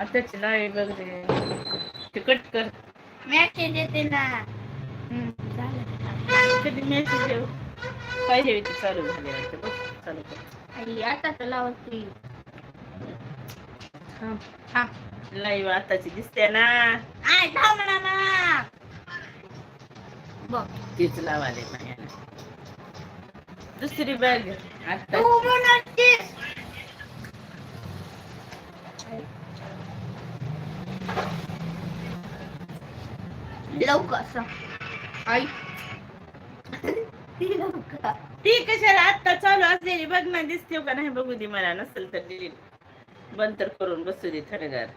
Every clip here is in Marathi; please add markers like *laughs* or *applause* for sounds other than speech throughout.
आताची लाईव्ह बघ रे ते कट कर. मॅसेज येते ना. कधी मेसेज पाहिजे ते चालू झाले वाटतं. बघ, चालू कर. आई आता तर लावते. हा. लाईव्ह आताची दिसते ना. आय थांब ना ना. बघ. तीच लावाले माझ्या दुसरी बॅग आता लवकर. आई. ती *laughs* लवकर ती कशाला आता चालू असलेली. बघ ना दिसते का नाही बघू दे मला. नसेल तर डिलीट बंद तर करून बसू दे थोडंगार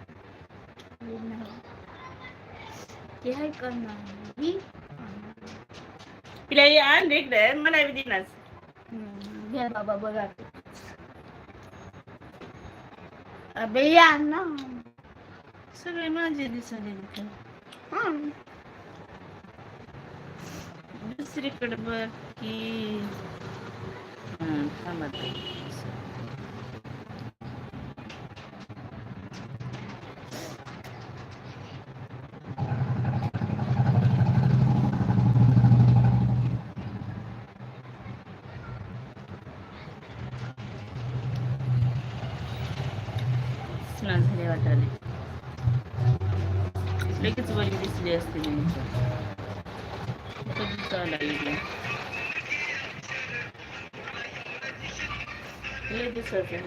ते आहे करणार तिला आण रे इकडे. मला बी देणार. हम्म, घे बाबा बघा. अबे या ना. सगळे माझे दिसाले हं. दुसरीकडे बघ की हं, थांब झाले वाटाले लगेच वरी दिसली असते मी कधी चाला येईल लय दिसत आहे.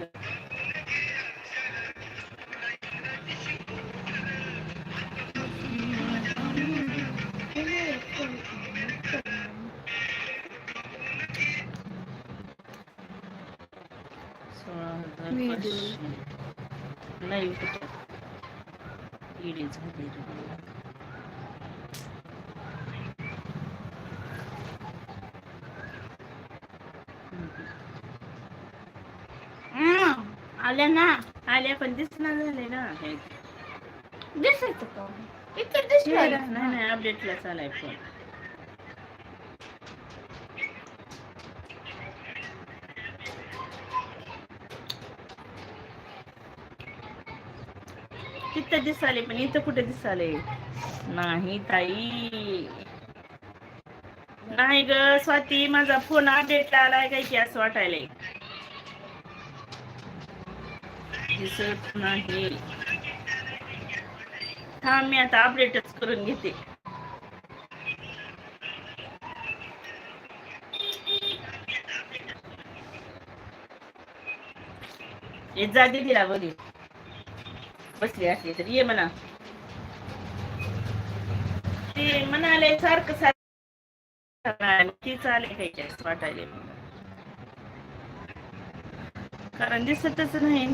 सोळा हजार Video. पाचशे. Live कुठं? ED झाली रे. हं. आल्या ना आल्या पण दिसना झाले ना. हे. इथे नाही दिसलं नाही अपडेटला चालाय फोन तिथं दिसाले पण इथं कुठे दिसाले नाही ताई. नाही ग स्वाती माझा फोन अपडेटला आलाय काय की असं वाटायलंय? दिसत नाही. थांब मी आता अपडेटच करून घेते. ये जागे दिला बघी बसली असली तर ये म्हणा. ते म्हणाले सारखं सारखं ती चालेल काही वाटायला कारण दिसतच नाही.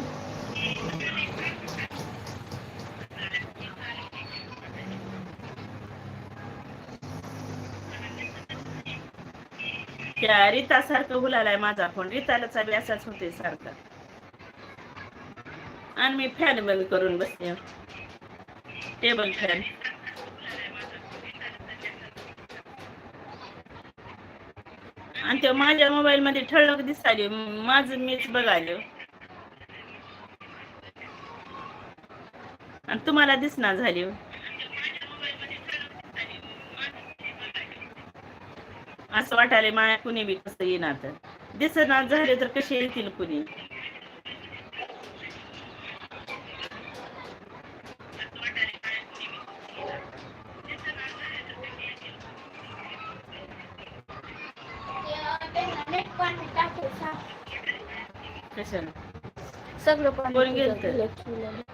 त्या रीता सारखं बोलायलाय माझा फोन रीताला चालू असाच होते सारखा. आणि मी फॅन बंद करून बसते टेबल फॅन आणि ते माझ्या मोबाईल मध्ये ठळक दिसाले माझं मीच बघालो आणि तुम्हाला दिसणार झाली. असं वाटायला माया कुणी बी कसं येणार तर. दिसणार झाले तर कसे येतील कुणी? कशाला? सगळं पाणी कोण गेलं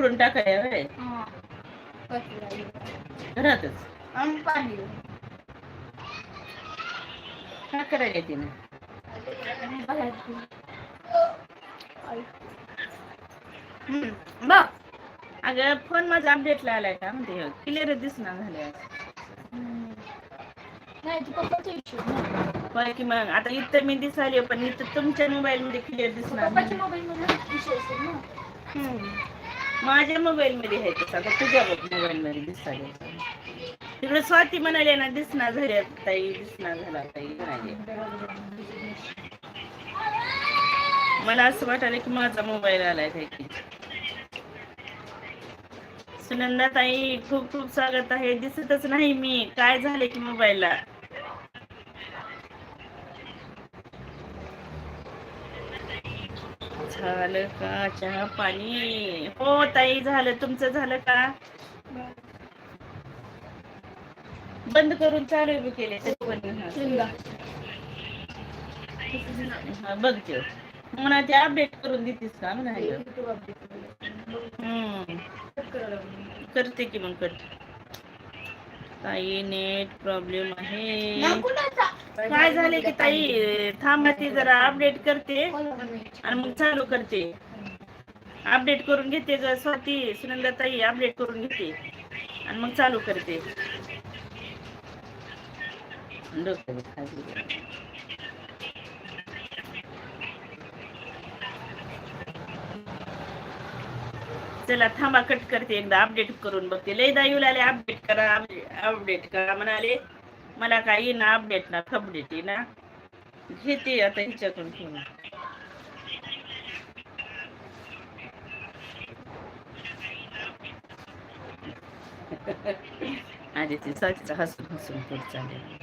तिकडून टाकाय होय हं. घरातच काय करायला तिने. बघ अगं फोन माझा अपडेटला आलाय का म्हणते क्लिअर दिसणार झाले हं. नाही. होय की मग आता इथं मी दिसाली पण इथं तुमच्या मोबाईल मध्ये क्लिअर दिसणार. मोबाईल मध्ये माझ्या मोबाईल मध्ये आहे तसं. आता तुझ्या मोबाईल मध्ये दिसाले तिकडे स्वाती म्हणाले ना दिसना झाल्या ताई दिसना झाला ताई म्हणाले. मला असं वाटायला की माझा मोबाईल आलाय काही सुनंदा ताई खूप खूप स्वागत आहे. दिसतच नाही मी. काय झाले की मोबाईलला झालं का? चहा पाणी? हो ताई झालं. तुमचं झालं का? बंद करून चालू बी केले. बघते म्हणा ते अपडेट करून देतीस का? म्हणा करते की मग करते. ताई नेट प्रॉब्लेम आहे. काय झाले की ताई थांबा ती जरा अपडेट करते आणि मग चालू करते. अपडेट करून घेते ग स्वाती सुनंदा ताई अपडेट करून घेते आणि मग चालू करते. चला थांबा कट करते एकदा अपडेट करून बघते. लयदा येऊ लागले अपडेट करा अपडेट करा म्हणाले. मला काही ना अपडेट ना खपडेट ना. घेते आता हिच्याकडून घेऊन आधी ती साक्षीचं हसून हसून पुढे चालेल.